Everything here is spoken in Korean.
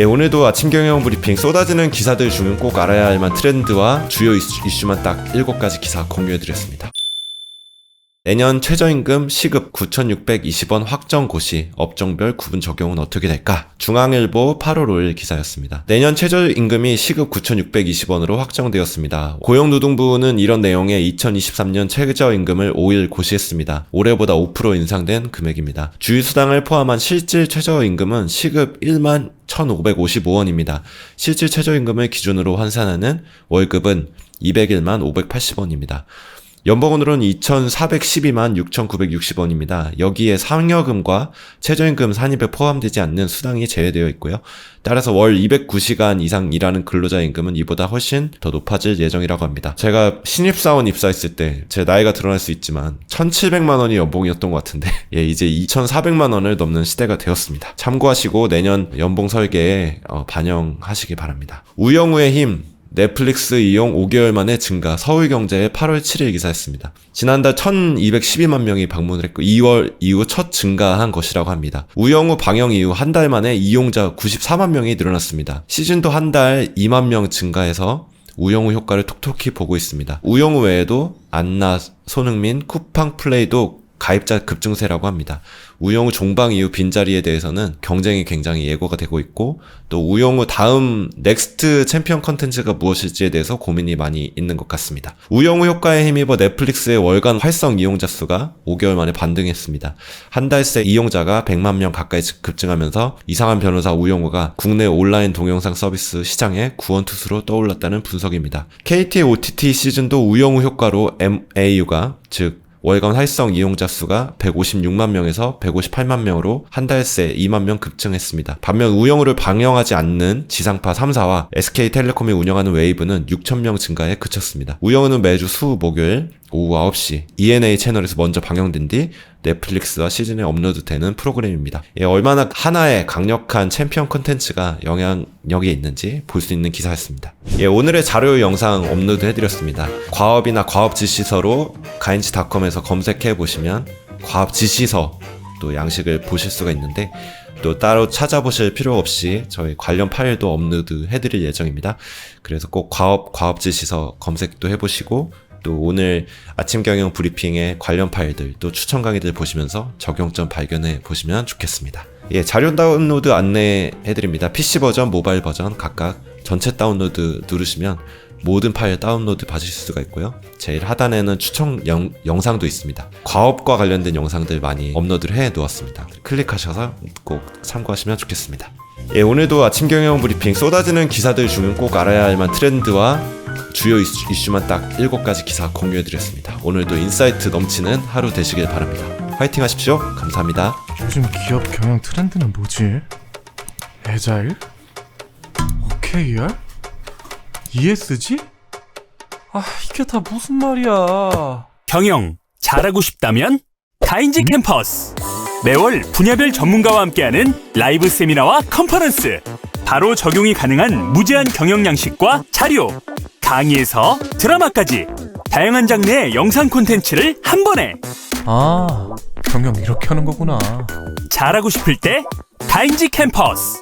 예, 오늘도 아침 경영 브리핑 쏟아지는 기사들 중은 꼭 알아야 할 만한 트렌드와 주요 이슈, 이슈만 딱 7가지 기사 공유해드렸습니다. 내년 최저임금 시급 9,620원 확정 고시 업종별 구분 적용은 어떻게 될까? 중앙일보 8월 5일 기사였습니다. 내년 최저임금이 시급 9,620원으로 확정되었습니다. 고용노동부는 이런 내용의 2023년 최저임금을 5일 고시했습니다. 올해보다 5% 인상된 금액입니다. 주휴수당을 포함한 실질 최저임금은 시급 1만 1,555원입니다. 실질 최저임금을 기준으로 환산하는 월급은 201만 580원입니다. 연봉으로는 2,412만 6,960원입니다. 여기에 상여금과 최저임금 산입에 포함되지 않는 수당이 제외되어 있고요. 따라서 월 209시간 이상 일하는 근로자 임금은 이보다 훨씬 더 높아질 예정이라고 합니다. 제가 신입사원 입사했을 때 제 나이가 드러날 수 있지만 1,700만 원이 연봉이었던 것 같은데 예, 이제 2,400만 원을 넘는 시대가 되었습니다. 참고하시고 내년 연봉 설계에 어, 반영하시기 바랍니다. 우영우의 힘 넷플릭스 이용 5개월 만에 증가 서울경제의 8월 7일 기사였습니다. 지난달 1212만 명이 방문을 했고 2월 이후 첫 증가한 것이라고 합니다. 우영우 방영 이후 한 달 만에 이용자 94만 명이 늘어났습니다. 시즌도 한 달 2만 명 증가해서 우영우 효과를 톡톡히 보고 있습니다. 우영우 외에도 안나, 손흥민, 쿠팡 플레이도 가입자 급증세라고 합니다. 우영우 종방 이후 빈자리에 대해서는 경쟁이 굉장히 예고가 되고 있고 또 우영우 다음 넥스트 챔피언 컨텐츠가 무엇일지에 대해서 고민이 많이 있는 것 같습니다. 우영우 효과에 힘입어 넷플릭스의 월간 활성 이용자 수가 5개월 만에 반등했습니다. 한 달 새 이용자가 100만 명 가까이 급증하면서 이상한 변호사 우영우가 국내 온라인 동영상 서비스 시장의 구원투수로 떠올랐다는 분석입니다. KT의 OTT 시즌도 우영우 효과로 MAU가 즉 월간 활성 이용자 수가 156만 명에서 158만 명으로 한 달 새 2만 명 급증했습니다. 반면 우영우를 방영하지 않는 지상파 3사와 SK텔레콤이 운영하는 웨이브는 6천 명 증가에 그쳤습니다. 우영우는 매주 수 목요일 오후 9시 ENA 채널에서 먼저 방영된 뒤 넷플릭스와 시즌에 업로드되는 프로그램입니다. 예, 얼마나 하나의 강력한 챔피언 컨텐츠가 영향력이 있는지 볼 수 있는 기사였습니다. 예, 오늘의 자료 영상 업로드 해드렸습니다. 과업이나 과업 지시서로 가인지닷컴에서 검색해 보시면 과업 지시서 또 양식을 보실 수가 있는데 또 따로 찾아보실 필요 없이 저희 관련 파일도 업로드 해드릴 예정입니다. 그래서 꼭 과업, 과업지시서 검색도 해보시고 또 오늘 아침 경영 브리핑의 관련 파일들 또 추천 강의들 보시면서 적용점 발견해 보시면 좋겠습니다. 예, 자료 다운로드 안내해 드립니다. PC 버전, 모바일 버전 각각 전체 다운로드 누르시면 모든 파일 다운로드 받으실 수가 있고요. 제일 하단에는 추천 영, 영상도 있습니다. 과업과 관련된 영상들 많이 업로드를 해 놓았습니다. 클릭하셔서 꼭 참고하시면 좋겠습니다. 예, 오늘도 아침 경영 브리핑 쏟아지는 기사들 중은 꼭 알아야 할 만한 트렌드와 주요 이슈, 이슈 만 딱 7가지 기사 공유해드렸습니다. 오늘도 인사이트 넘치는 하루 되시길 바랍니다. 화이팅 하십시오. 감사합니다. 요즘 기업 경영 트렌드는 뭐지? 에자일? OKR? ESG? 아 이게 다 무슨 말이야 경영 잘하고 싶다면 가인지 캠퍼스 매월 분야별 전문가와 함께하는 라이브 세미나와 컨퍼런스. 바로 적용이 가능한 무제한 경영 양식과 자료. 강의에서 드라마까지. 다양한 장르의 영상 콘텐츠를 한 번에. 아 경영 이렇게 하는 거구나. 잘하고 싶을 때 가인지 캠퍼스